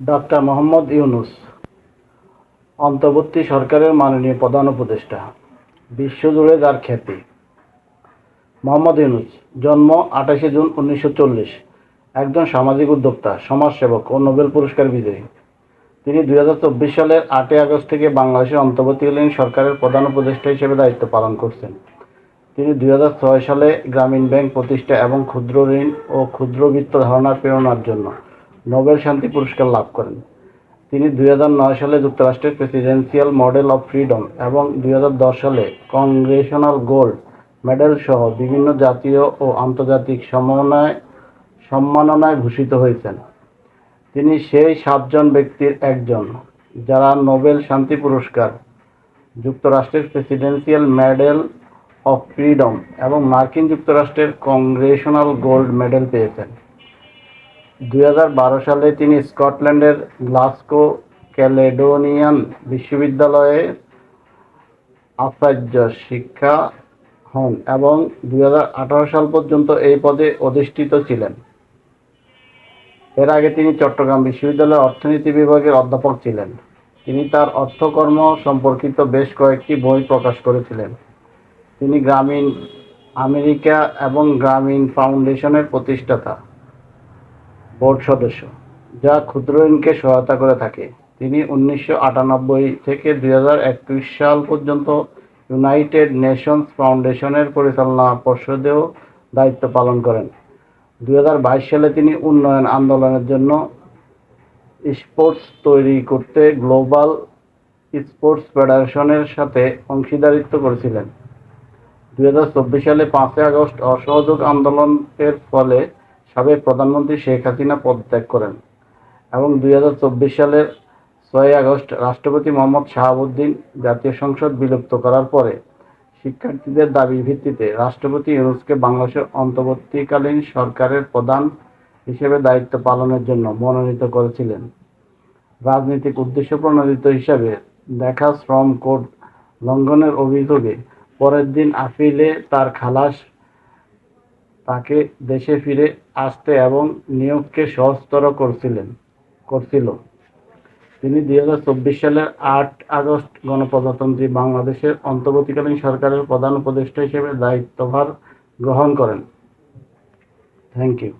Doctor Mohammad Yunus, অন্তর্বর্তী সরকারের মাননীয় প্রধান উপদেষ্টা, বিশ্বজুড়ে যার খ্যাতি। মোহাম্মদ ইউনুস জন্ম আঠাশে জুন উনিশশো চল্লিশ, একজন সামাজিক উদ্যোক্তা, সমাজসেবক ও নোবেল পুরস্কার বিজয়ী। তিনি দুই হাজার চব্বিশ সালের আটই আগস্ট থেকে বাংলাদেশের অন্তর্বর্তীকালীন সরকারের প্রধান উপদেষ্টা হিসেবে দায়িত্ব পালন করছেন। তিনি দুই হাজার ছয় সালে গ্রামীণ ব্যাংক প্রতিষ্ঠা এবং ক্ষুদ্র ঋণ ও ক্ষুদ্র বিত্ত ধারণার প্রেরণার জন্য নোবেল শান্তি পুরস্কার লাভ করেন। তিনি দুই হাজার নয় সালে যুক্তরাষ্ট্রের প্রেসিডেন্সিয়াল মডেল অফ ফ্রিডম এবং দুই হাজার দশ সালে কংগ্রেশনাল গোল্ড মেডেল সহ বিভিন্ন জাতীয় ও আন্তর্জাতিক সম্মাননায় সম্মাননায় ভূষিত হয়েছেন। তিনি সেই সাতজন ব্যক্তির একজন, যারা নোবেল শান্তি পুরস্কার, যুক্তরাষ্ট্রের প্রেসিডেন্সিয়াল মেডেল অফ ফ্রিডম এবং মার্কিন যুক্তরাষ্ট্রের কংগ্রেশনাল গোল্ড মেডেল পেয়েছেন। দুই হাজার বারো সালে তিনি স্কটল্যান্ডের গ্লাসগো ক্যালেডোনিয়ান বিশ্ববিদ্যালয়ে আচার্য শিক্ষা হন এবং দুই হাজার আঠারো সাল পর্যন্ত এই পদে অধিষ্ঠিত ছিলেন। এর আগে তিনি চট্টগ্রাম বিশ্ববিদ্যালয়ের অর্থনীতি বিভাগের অধ্যাপক ছিলেন। তিনি তার অর্থকর্ম সম্পর্কিত বেশ কয়েকটি বই প্রকাশ করেছিলেন। তিনি গ্রামীণ আমেরিকা এবং গ্রামীণ ফাউন্ডেশনের প্রতিষ্ঠাতা। বোর্ড সদস্য, যা ক্ষুদ্র ঋণকে সহায়তা করে থাকে। তিনি উনিশশো আটানব্বই থেকে দু হাজার একত্রিশ সাল পর্যন্ত ইউনাইটেড নেশনস ফাউন্ডেশনের পরিচালনা পর্ষদেও দায়িত্ব পালন করেন। দু হাজার বাইশ সালে তিনি উন্নয়ন আন্দোলনের জন্য স্পোর্টস তৈরি করতে গ্লোবাল স্পোর্টস ফেডারেশনের সাথে অংশীদারিত্ব করেছিলেন। দু হাজার চব্বিশ সালে পাঁচই আগস্ট অসহযোগ আন্দোলনের ফলে সাবেক প্রধানমন্ত্রী শেখ হাসিনা পদত্যাগ করেন এবং দু হাজার চব্বিশ সালের ছয় আগস্ট রাষ্ট্রপতি মোহাম্মদ শাহাবুদ্দিন জাতীয় সংসদ বিলুপ্ত করার পরে শিক্ষার্থীদের দাবির ভিত্তিতে রাষ্ট্রপতি ইউনুসকে বাংলাদেশের অন্তর্বর্তীকালীন সরকারের প্রধান হিসেবে দায়িত্ব পালনের জন্য মনোনীত করেছিলেন। রাজনৈতিক উদ্দেশ্য প্রণোদিত হিসাবে দেখা শ্রম কোড লঙ্ঘনের অভিযোগে পরের দিন আপিলে তার খালাস তাকে দেশে ফিরে আসতে এবং নিয়োগকে সহজতর করছিলেন, করছিল। তিনি দুই হাজার চব্বিশ সালের আট আগস্ট গণপ্রজাতন্ত্রী বাংলাদেশের অন্তর্বর্তীকালীন সরকারের প্রধান উপদেষ্টা হিসেবে দায়িত্বভার গ্রহণ করেন। Thank you